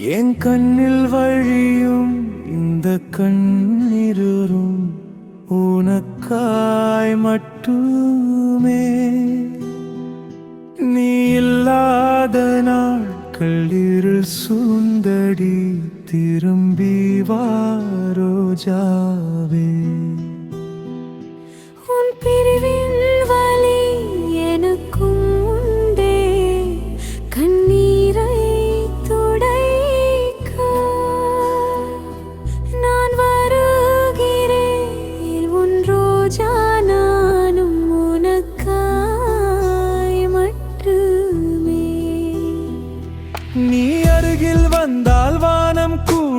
என் கண்ணில் வழியும் இந்த கண்ணிரும் உனக்காய் மட்டுமே. நீ இல்லாத நாட்கள் இருள் சூந்தடி திரும்பி வாரோஜாவே உன் பிரிவே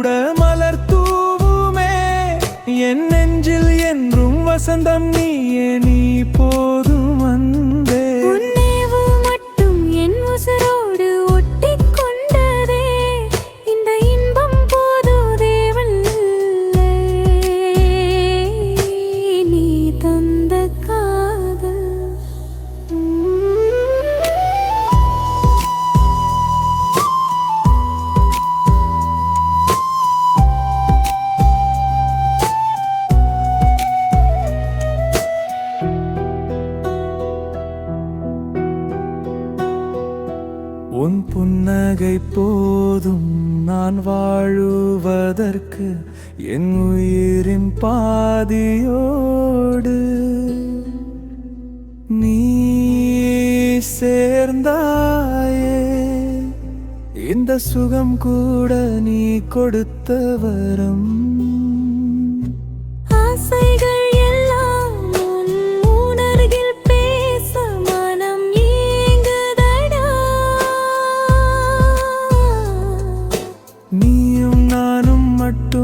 கூட மலர் தூவுமே. என் நெஞ்சில் என்றும் வசந்தம் நீயே நீ போது உன் புன்னகை போதும். நான் வாழுவதற்கு என் உயிரின் பாதியோடு. நீ சேர்ந்தாயே. இந்த சுகம் கூட நீ கொடுத்த வரம் ஆசைகள் நீயும் நானும் மட்டும்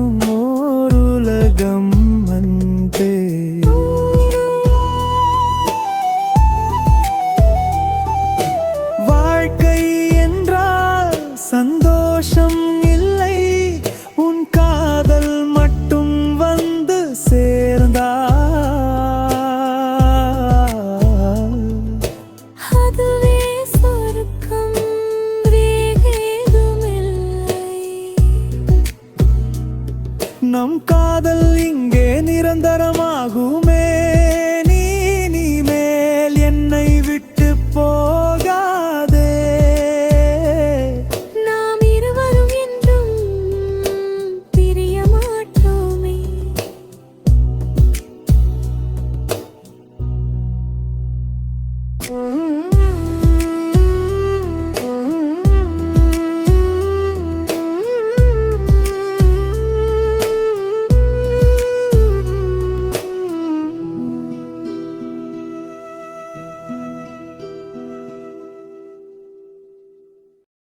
காதல் இங்கே நிரந்தரமாகுமே.